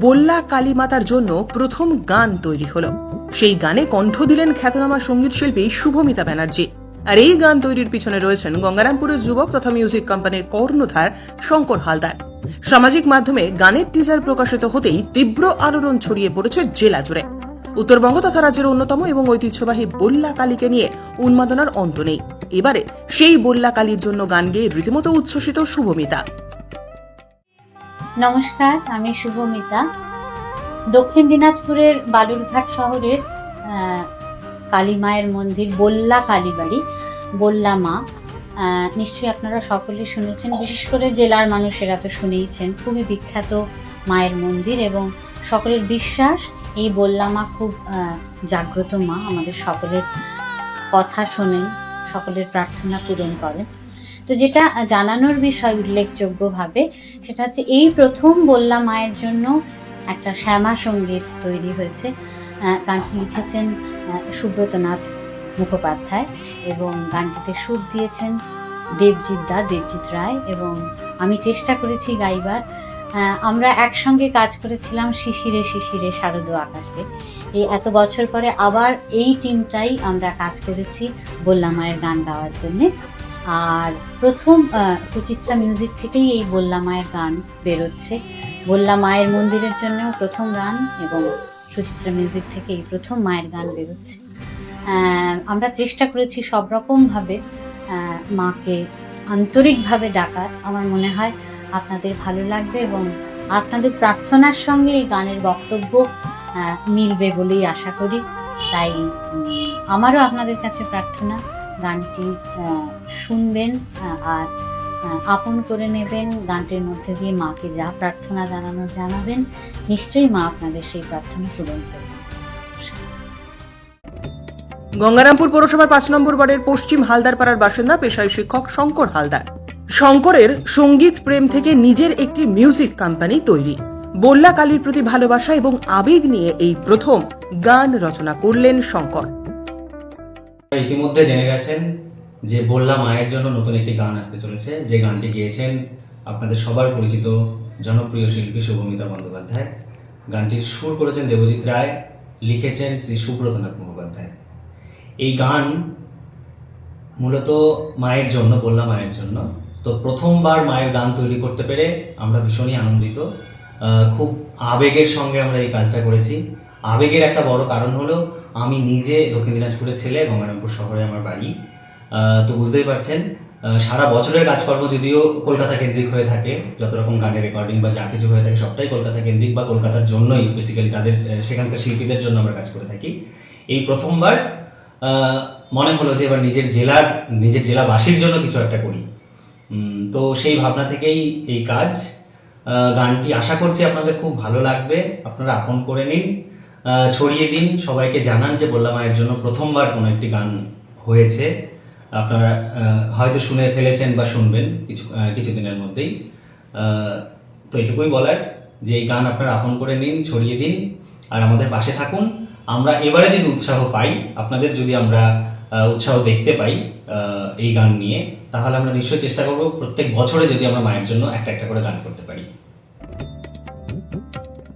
বল্লা কালীমাতার জন্য প্রথম গান তৈরি হলো। সেই গানে কণ্ঠ দিলেন খ্যাতনামা সংগীত শিল্পী শুভমিতা ব্যানার্জি। আর এই গান তৈরির পিছনে রয়েছেন গঙ্গারামপুরের যুবক তথা মিউজিক কোম্পানির কর্ণধার শঙ্কর হালদার। সামাজিক মাধ্যমে গানের টিজার প্রকাশিত হতেই তীব্র আলোড়ন ছড়িয়ে পড়েছে জেলা জুড়ে। উত্তরবঙ্গ তথা রাজ্যের অন্যতম এবং ঐতিহ্যবাহী বল্লা কালীকে নিয়ে উন্মাদনার অন্ত নেই। এবারে সেই বল্লা কালীর জন্য গান গেয়ে রীতিমতো উচ্ছ্বসিত শুভমিতা। নমস্কার, আমি শুভমিতা। দক্ষিণ দিনাজপুরের বালুরঘাট শহরের কালী মায়ের মন্দির, বল্লা কালীবাড়ি বল্লা মা। নিশ্চয়ই আপনারা সকলে শুনেছেন, বিশেষ করে জেলার মানুষেরা তো শুনেইছেন, খুবই বিখ্যাত মায়ের মন্দির এবং সকলের বিশ্বাস, এই বল্লা মা খুব জাগ্রত মা, আমাদের সকলের কথা শোনেন, সকলের প্রার্থনা পূরণ করেন। তো যেটা জানানোর বিষয় উল্লেখযোগ্যভাবে সেটা হচ্ছে এই প্রথম বল্লা মায়ের জন্য একটা শ্যামা সংগীত তৈরি হয়েছে। গানটি লিখেছেন সুব্রতনাথ মুখোপাধ্যায় এবং গানটিতে সুর দিয়েছেন দেবজিৎ দা, দেবজিৎ রায় এবং আমি চেষ্টা করেছি গাইবার। আমরা একসঙ্গে কাজ করেছিলাম শিশিরে শিশিরে শারদ আকাশে। এই এত বছর পরে আবার এই টিমটাই আমরা কাজ করেছি বল্লা মায়ের গান গাওয়ার জন্যে। আর প্রথম সুচিত্রা মিউজিক থেকেই এই বল্লা মায়ের গান বেরোচ্ছে। বল্লা মায়ের মন্দিরের জন্যও প্রথম গান এবং সুচিত্রা মিউজিক থেকে এই প্রথম মায়ের গান বেরোচ্ছে। আমরা চেষ্টা করেছি সব রকমভাবে মাকে আন্তরিকভাবে ডাকার। আমার মনে হয় আপনাদের ভালো লাগবে এবং আপনাদের প্রার্থনার সঙ্গে এই গানের বক্তব্য মিলবে বলেই আশা করি। তাই আমারও আপনাদের কাছে প্রার্থনা। গানটি শুনবেন আর আপন করে নেবেন। গানটির মধ্যে দিয়ে মাকে যা প্রার্থনা জানানোর জানাবেন, নিশ্চয়ই মা আপনাদের সেই প্রার্থনা পূরণ করবে গঙ্গারামপুর পৌরসভার পাঁচ নম্বর ওয়ার্ডের পশ্চিম হালদারপাড়ার বাসিন্দা, পেশায় শিক্ষক শঙ্কর হালদার। শঙ্করের সংগীত প্রেম থেকে নিজের একটি মিউজিক কোম্পানি তৈরি। বল্লা কালীর প্রতি ভালোবাসা এবং আবেগ নিয়ে এই প্রথম গান রচনা করলেন শঙ্কর। ইতিমধ্যে জেনে গেছেন যে বললাম মায়ের জন্য নতুন একটি গান আসতে চলেছে। যে গানটি গেয়েছেন আপনাদের সবার পরিচিত জনপ্রিয় শিল্পী শুভমিতা বন্দ্যোপাধ্যায়। গানটির সুর করেছেন দেবজিৎ রায়, লিখেছেন শ্রী সুব্রতনাথ মুখোপাধ্যায়। এই গান মূলত মায়ের জন্য বললাম মায়ের জন্য। তো প্রথমবার মায়ের গান তৈরি করতে পেরে আমরা ভীষণই আনন্দিত। খুব আবেগের সঙ্গে আমরা এই কাজটা করেছি। আবেগের একটা বড় কারণ হলো আমি নিজে দক্ষিণ দিনাজপুরের ছেলে, গঙ্গারামপুর শহরে আমার বাড়ি। তো বুঝতেই পারছেন সারা বছরের কাজকর্ম যদিও কলকাতা কেন্দ্রিক হয়ে থাকে, যত রকম গানের রেকর্ডিং বা যা কিছু হয়ে থাকে সবটাই কলকাতা কেন্দ্রিক বা কলকাতার জন্যই বেসিক্যালি তাদের সেখানকার শিল্পীদের জন্য আমরা কাজ করে থাকি। এই প্রথমবার মনে হলো যে এবার নিজের জেলার, নিজের জেলাবাসীর জন্য কিছু একটা করি। তো সেই ভাবনা থেকেই এই কাজ। গানটি আশা করছি আপনাদের খুব ভালো লাগবে। আপনারা আপন করে নিন। ছড়িয়ে দিন। সবাইকে জানান যে বললাম মায়ের জন্য প্রথমবার কোনো একটি গান হয়েছে। আপনারা হয়তো শুনে ফেলেছেন বা শুনবেন কিছু কিছুদিনের মধ্যেই। তো এটুকুই বলার যে এই গান আপনারা আপন করে নিন, ছড়িয়ে দিন আর আমাদের পাশে থাকুন। আমরা এবারে যদি উৎসাহ পাই, আপনাদের যদি আমরা উৎসাহ দেখতে পাই এই গান নিয়ে, তাহলে আমরা নিশ্চয়ই চেষ্টা করব প্রত্যেক বছরে যদি আমরা মায়ের জন্য একটা একটা করে গান করতে পারি।